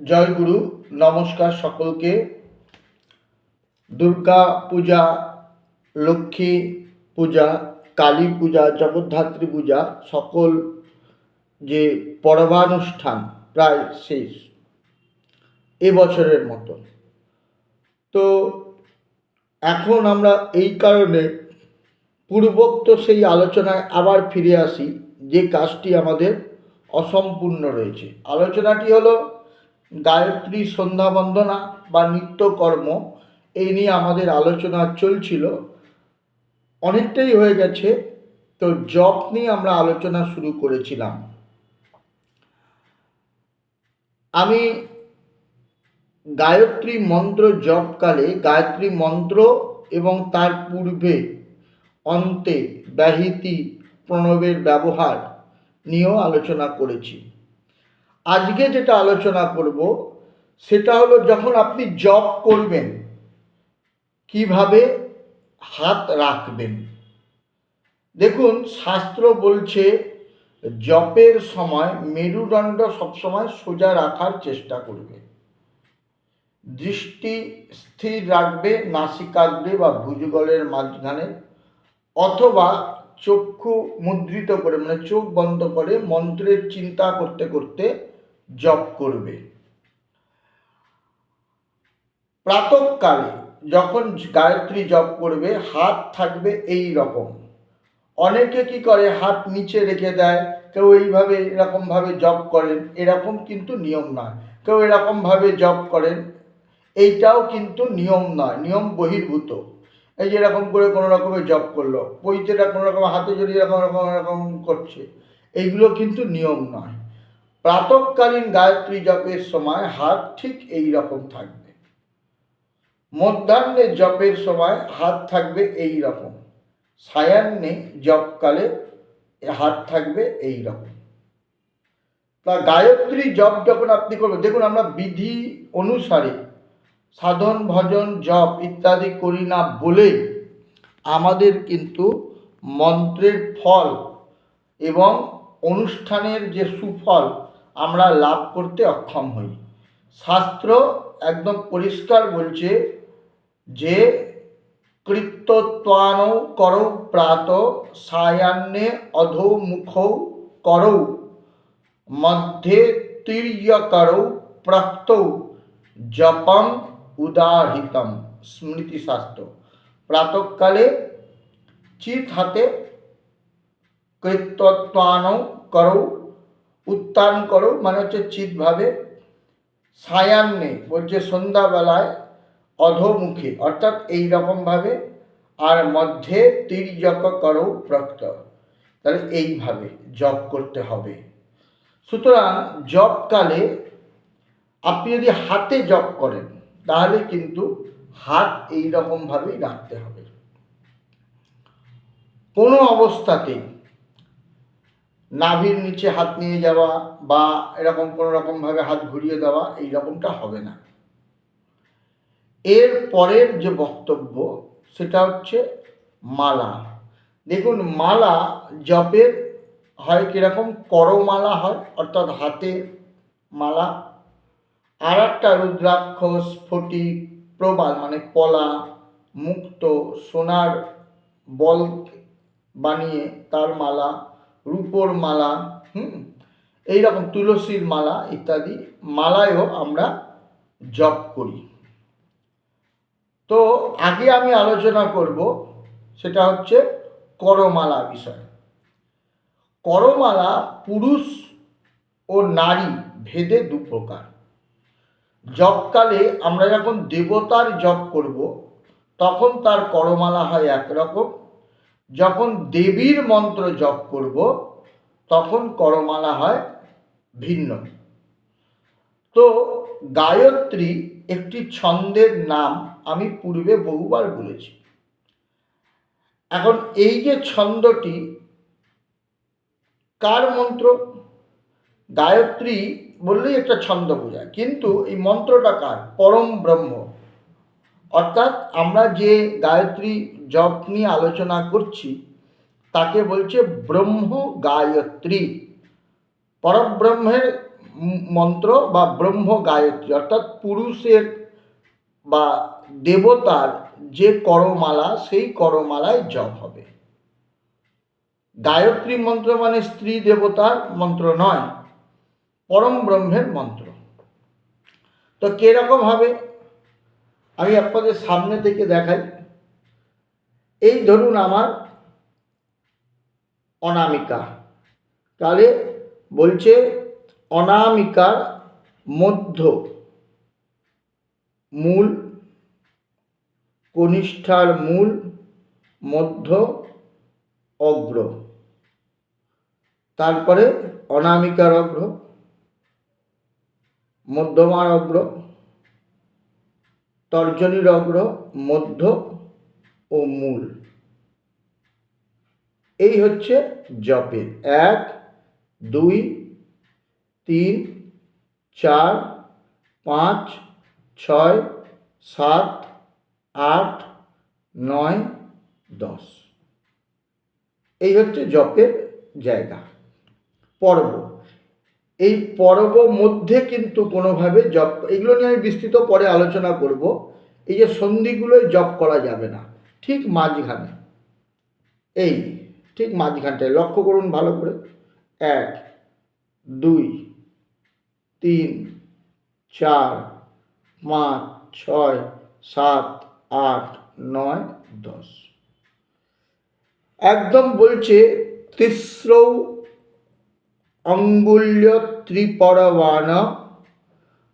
জয় গুরু, নমস্কার সকলকে। দুর্গা পূজা, লক্ষ্মী পূজা, কালী পূজা, জগদ্ধাত্রী পূজা, সকল যে পর্বানুষ্ঠান প্রায় শেষ এবছরের মতো। তো এখন আমরা এই কারণে পূর্বোক্ত সেই আলোচনায় আবার ফিরে আসি, যে কাজটি আমাদের অসম্পূর্ণ রয়েছে। আলোচনাটি হলো গায়ত্রী সন্ধ্যা বন্দনা বা নিত্যকর্ম এই নিয়ে আমাদের আলোচনা চলছিল। অনেকটাই হয়ে গেছে, তো জব নিয়ে আমরা আলোচনা শুরু করেছিলাম। আমি গায়ত্রী মন্ত্র জপকালে, গায়ত্রী মন্ত্র এবং তার পূর্বে অন্তে ব্যাহিতি প্রণবের ব্যবহার নিয়েও আলোচনা করেছি। আজকে যেটা আলোচনা করব, সেটা হলো যখন আপনি জপ করবেন, কীভাবে হাত রাখবেন? দেখুন, শাস্ত্র বলছে, জপের সময় মেরুদণ্ড সবসময় সোজা রাখার চেষ্টা করবে। দৃষ্টি স্থির রাখবে নাসিকাগ্রে বা ভুজগলের মাঝখানে অথবা চক্ষু মুদ্রিত করে মানে চোখ বন্ধ করে মন্ত্রের চিন্তা করতে করতে জপ করবে। প্রাতকালে যখন গায়ত্রী জপ করবে, হাত থাকবে এই রকম। অনেকে কি করে, হাত নিচে রেখে দেয়, কেউ এইভাবে, এরকমভাবে জপ করেন, এরকম কিন্তু নিয়ম নয়। কেউ এরকমভাবে জপ করেন, এইটাও কিন্তু নিয়ম নয়, নিয়ম বহির্ভূত। এই যে এরকম করে কোনো রকমের জব করল, পৈতেটা কোনো রকম, হাতে জড়িয়ে এরকম এরকম এরকম করছে, এইগুলো কিন্তু নিয়ম নয়। প্রাতকালীন গায়ত্রী জপের সময় হাত ঠিক এই রকম থাকবে। মধ্যাহ্নে জপের সময় হাত থাকবে এই রকম। সায়াহ্নে জপকালে হাত থাকবে এই রকম। তা গায়ত্রী জপ যখন আপনি করবেন, দেখুন আমরা বিধি অনুসারে সাধন, ভজন, জপ ইত্যাদি করি না বলে আমাদের কিন্তু মন্ত্রের ফল এবং অনুষ্ঠানের যে সুফল আমরা লাভ করতে অক্ষম হই। শাস্ত্র একদম পরিষ্কার বলছে যে কৃত্যত্বান করৌ প্রাত সায়ান্নে অধোমুখ করৌ, মধ্যে তির্যকরৌ প্রক্তৌ জপম উদাহিতম। স্মৃতিশাস্ত্র প্রাতকালে চিত হাতে কৃত্যত্বান করৌ উত্তান করো মানে হচ্ছে চিতভাবে সায়ান্নে বলছে সন্ধ্যাবেলায় অধোমুখী, অর্থাৎ এই রকমভাবে আর মধ্যে তির্যক করো প্রক্ত তাহলে এইভাবে জপ করতে হবে। সুতরাং জপকালে আপনি যদি হাতে জপ করেন, তাহলে কিন্তু হাত এই রকমভাবেই রাখতে হবে। কোনো অবস্থাতেই নাভির নিচে হাত নিয়ে যাওয়া বা এরকম কোনো রকমভাবে হাত ঘুরিয়ে দেওয়া, এই রকমটা হবে না। এর পরের যে বক্তব্য, সেটা হচ্ছে মালা। দেখুন, মালা জপের হয় কীরকম? করমালা হয়, অর্থাৎ হাতে মালা। আর একটা রুদ্রাক্ষ স্ফটিক প্রবাল মানে পলা, মুক্ত, সোনার বল বানিয়ে তার মালা রূপোর মালা, হুম? এইরকম তুলসীর মালা ইত্যাদি মালায়ও আমরা জপ করি। তো আগে আমি আলোচনা করব, সেটা হচ্ছে করমালা বিষয়। করমালা পুরুষ ও নারী ভেদে দু প্রকার। জপকালে আমরা যখন দেবতার জপ করব, তখন তার করমালা হয় একরকম যখন দেবীর মন্ত্র জপ করব, তখন করমালা হয় ভিন্ন। তো গায়ত্রী একটি ছন্দের নাম আমি পূর্বে বহুবার বলেছি। এখন এই যে ছন্দটি, কার মন্ত্র? গায়ত্রী বললেই একটা ছন্দ বোঝায়, কিন্তু এই মন্ত্রটা কার? পরম ব্রহ্ম। অর্থাৎ আমরা যে গায়ত্রী জপ নিয়ে আলোচনা করছি, তাকে বলছে ব্রহ্ম গায়ত্রী। পরব্রহ্মের মন্ত্র বা ব্রহ্ম গায়ত্রী, অর্থাৎ পুরুষের বা দেবতার যে করমালা, সেই করমালায় জপ হবে। গায়ত্রী মন্ত্র মানে স্ত্রী দেবতার মন্ত্র নয়, পরম ব্রহ্মের মন্ত্র। তো কীরকম হবে? আমি আপনাদের সামনে থেকে দেখাই। এই ধরুন আমার অনামিকা। তাহলে বলছে অনামিকার মধ্য মূল, কনিষ্ঠার মূল, মধ্য অগ্র। তারপরে অনামিকার অগ্র, মধ্যমার অগ্র। তর্জনীর অগ্র মধ্য ও মূল। এই হচ্ছে জপের। এক, দুই, তিন, চার, পাঁচ, ছয়, সাত, আট, নয়, দশ। এই হচ্ছে জপের জায়গা। পর্ব। এই পর্ব মধ্যে কিন্তু কোনোভাবে জপ, এগুলো নিয়ে আমি বিস্তৃত পরে আলোচনা করব। এই যে সন্ধিগুলোই জপ করা যাবে না, ঠিক মাঝখানে। এই ঠিক মাঝখানটায় লক্ষ্য করুন ভালো করে। এক, দুই, তিন, চার, পাঁচ, ছয়, সাত, আট, নয়, দশ। একদম বলছে তিস্রৌ অঙ্গুল্য ত্রিপরবাণ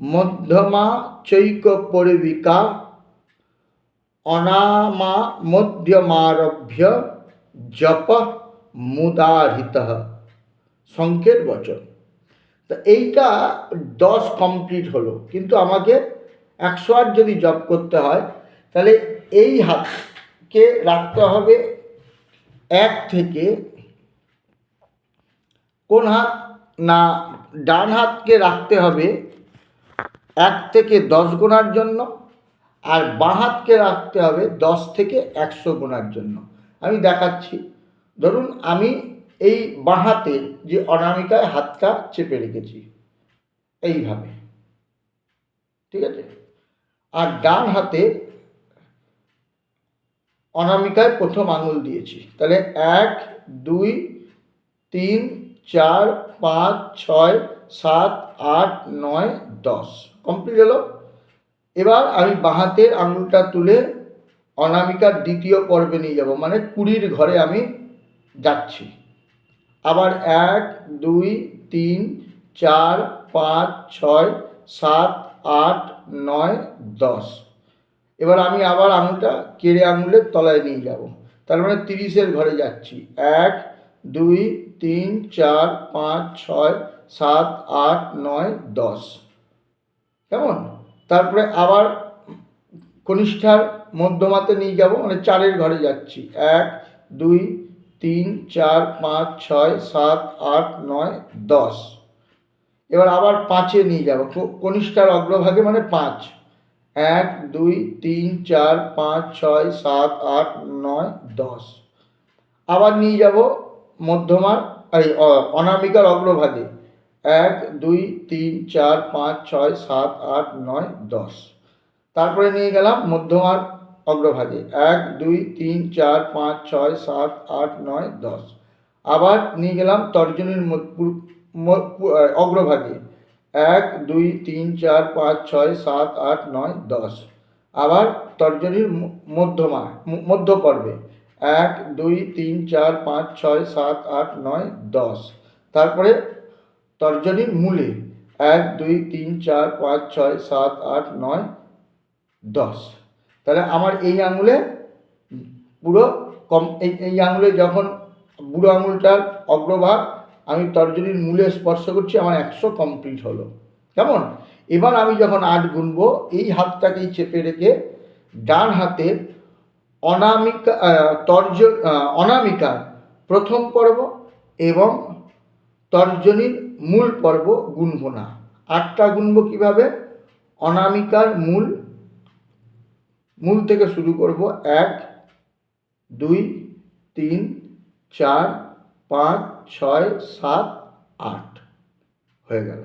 মধ্যমা চৈক পরিবিকা অনামা মধ্যমারভ্য, জপ মুদারিত সংকেত বচন। তা এইটা দশ কমপ্লিট হলো, কিন্তু আমাকে একশো আট যদি জপ করতে হয়, তাহলে এই হাতকে রাখতে হবে এক থেকে কোন হাত? না, ডান হাতকে রাখতে হবে এক থেকে দশ গোনার জন্য আর বাঁ হাতকে রাখতে হবে দশ থেকে একশো গোনার জন্য। আমি দেখাচ্ছি। ধরুন আমি এই বাঁ হাতের যে অনামিকায় হাতটা চেপে রেখেছি, এইভাবে। ঠিক আছে? আর ডান হাতে অনামিকায় প্রথম আঙুল দিয়েছি। তাহলে এক, দুই, তিন চার, পাঁচ, ছয়, সাত, আট, নয়, দশ। কমপ্লিট হলো। এবার আমি বাঁহাতের আঙুলটা তুলে অনামিকার দ্বিতীয় পর্বে নিয়ে যাব মানে কুড়ির ঘরে আমি যাচ্ছি। আবার এক, দুই, তিন, চার, পাঁচ, ছয়, সাত, আট, নয়, দশ। এবার আমি আবার আঙুলটা কেড়ে আঙুলের তলায় নিয়ে যাব। তার মানে তিরিশের ঘরে যাচ্ছি। এক, দুই তিন, চার, পাঁচ, ছয়, সাত, আট, নয়, দশ। কেমন? তারপরে আবার কনিষ্ঠার মধ্যমাতে নিয়ে যাব মানে চারের ঘরে যাচ্ছি। এক, দুই, তিন, চার, পাঁচ, ছয়, সাত, আট, নয়, দশ। এবার আবার পাঁচে নিয়ে যাব কনিষ্ঠার অগ্রভাগে মানে পাঁচ। এক, দুই, তিন, চার, পাঁচ, ছয়, সাত, আট, নয়, দশ। আবার নিয়ে যাব মধ্যমার, এই অনামিকার অগ্রভাগে। এক, দুই, তিন, চার, পাঁচ, ছয়, সাত, আট, নয়, দশ। তারপরে নিয়ে গেলাম মধ্যমার অগ্রভাগে। এক, দুই, তিন, চার, পাঁচ, ছয়, সাত, আট, নয়, দশ। আবার নিয়ে গেলাম তর্জনীর অগ্রভাগে। এক, দুই, তিন, চার, পাঁচ, ছয়, সাত, আট, নয়, দশ। আবার তর্জনীর মধ্যমা, ম- মধ্য পর্বে এক, দুই, তিন, চার, পাঁচ, ছয়, সাত, আট, নয়, দশ। তারপরে তর্জনীর মূলে এক, দুই, তিন, চার, পাঁচ, ছয়, সাত, আট, নয়, দশ। তাহলে আমার এই আঙুলে পুরো কম এই এই আঙুলে যখন বুড়ো আঙুলটার অগ্রভাগ, আমি তর্জনীর মূলে স্পর্শ করছি, আমার একশো কমপ্লিট হলো। কেমন? এবার আমি যখন আট গুনবো, এই হাতটাকেই চেপে রেখে ডান হাতের অনামিকা তর্জ অনামিকার প্রথম পর্ব এবং তর্জনীর মূল পর্ব গুনব না। আটটা গুনবো কীভাবে? অনামিকার মূল মূল থেকে শুরু করব এক, দুই, তিন, চার, পাঁচ, ছয়, সাত, আট। হয়ে গেল।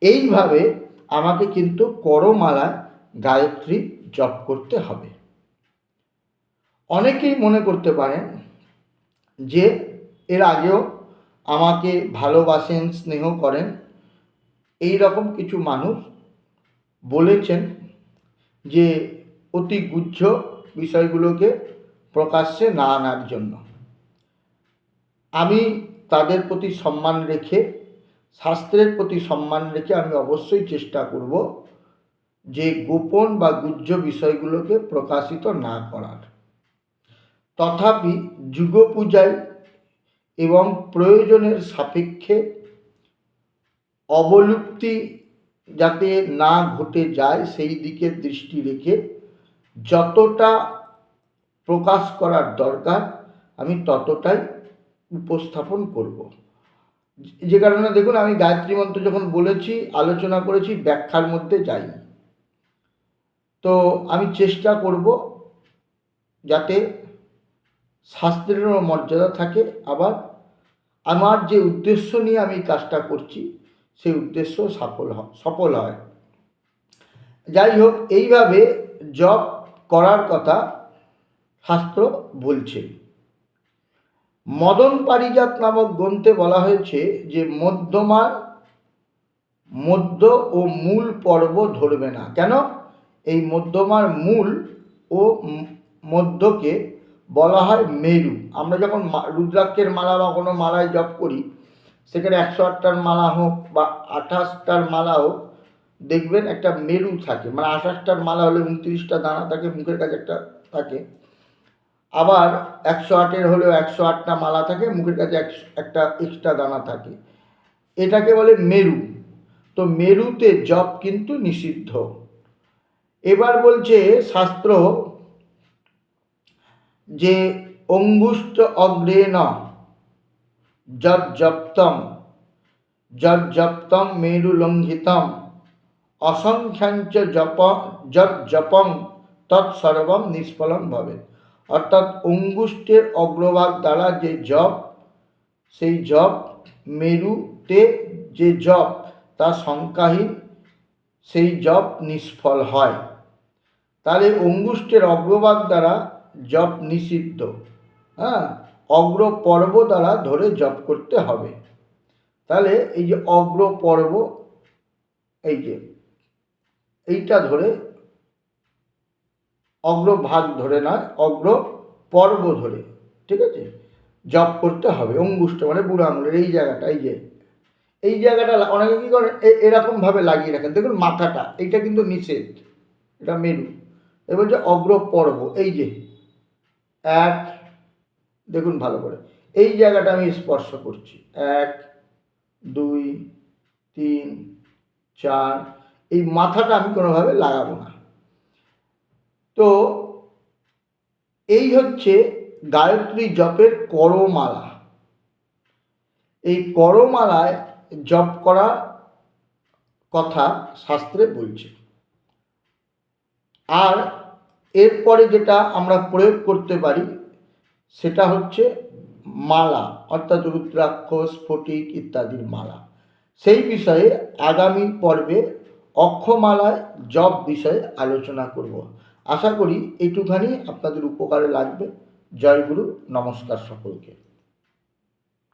এইভাবে আমাকে কিন্তু করমালায় গায়ত্রী জপ করতে হবে। অনেকেই মনে করতে পারেন যে এর আগেও আমাকে ভালোবাসেন, স্নেহ করেন, এই রকম কিছু মানুষ বলেছেন যে অতি গুহ্য বিষয়গুলোকে প্রকাশ্যে না আনার জন্য। আমি তাদের প্রতি সম্মান রেখে, শাস্ত্রের প্রতি সম্মান রেখে আমি অবশ্যই চেষ্টা করব যে গোপন বা গুহ্য বিষয়গুলোকে প্রকাশিত না করার। তথাপি যুগ পূজায় এবং প্রয়োজনের সাপেক্ষে অবলুপ্তি যাতে না ঘটে যায়, সেই দিকে দৃষ্টি রেখে যতটা প্রকাশ করার দরকার, আমি ততটাই উপস্থাপন করব। যে কারণে দেখুন, আমি গায়ত্রী মন্ত্র যখন বলেছি, আলোচনা করেছি, ব্যাখ্যার মধ্যে যাইনি। তো আমি চেষ্টা করব যাতে শাস্ত্রেরও মর্যাদা থাকে। আবার আমার যে উদ্দেশ্য নিয়ে আমি কাজটা করছি, সেই উদ্দেশ্য সফল সফল হয়। যাই হোক, এইভাবে জব করার কথা শাস্ত্র বলছে। মদন পারিজাত নামক গ্রন্থে বলা হয়েছে যে, মধ্যমার মধ্য ও মূল পর্ব ধরবে না। কেন? এই মধ্যমার মূল ও মধ্যকে বলা হয় মেরু। আমরা যখন রুদ্রাক্ষের মালা বা কোনো মালায় জপ করি, সেখানে একশো আটটার মালা হোক বা আঠাশটার মালা হোক, দেখবেন একটা মেরু থাকে। মানে আঠাশটার মালা হলে উনত্রিশটা দানা থাকে, মুখের কাছে একটা থাকে। আবার একশো আটের হলেও একশো আটটা মালা থাকে, মুখের কাছে একটা এক্সট্রা দানা থাকে। এটাকে বলে মেরু। তো মেরুতে জপ কিন্তু নিষিদ্ধ। এবার বলছে শাস্ত্র যে অঙ্গুষ্ট অগ্রেণ যজ্জপ্তম যজ্জপ্তম মেরুলঙ্ঘিতম, অসংখ্যাঞ্চ জপ যজ্জপং তৎসর্বম নিষ্ফলম ভাবে অর্থাৎ অঙ্গুষ্ঠের অগ্রভাগ দ্বারা যে জপ, সেই জপ মেরুতে যে জপ, তা সংখ্যাহীন সেই জপ নিষ্ফল হয়। তাহলে অঙ্গুষ্ঠের অগ্রভাগ দ্বারা জপ নিষিদ্ধ। হ্যাঁ? অগ্র পর্ব দ্বারা ধরে জপ করতে হবে। তাহলে এই যে অগ্র পর্ব, এই যে, এইটা ধরে অগ্রভাগ ধরে নয়, অগ্র পর্ব ধরে, ঠিক আছে? জপ করতে হবে, অঙ্গুষ্ঠ মানে বুড়ো আঙুলের এই জায়গাটা, এই যে, এই জায়গাটা অনেকে কী করে এ- এরকমভাবে লাগিয়ে রাখেন। দেখুন মাথাটা, এইটা কিন্তু নিষেধ, এটা মেরু। এবার যে অগ্র পর্ব, এই যে এক, দেখুন ভালো করে, এই জায়গাটা আমি স্পর্শ করছি। এক, দুই, তিন, চার, এই মাথাটা আমি কোনোভাবে লাগাবো না। তো এই হচ্ছে গায়ত্রী জপের করমালা। এই করমালায় জপ করা কথা শাস্ত্রে বলছে। আর এরপরে যেটা আমরা প্রয়োগ করতে পারি, সেটা হচ্ছে মালা, অর্থাৎ রুদ্রাক্ষ স্ফটিক ইত্যাদির মালা। সেই বিষয়ে আগামী পর্বে অক্ষমালায় জব বিষয়ে আলোচনা করব। আশা করি এইটুখানি আপনাদের উপকারে লাগবে। জয়গুরু নমস্কার সকলকে।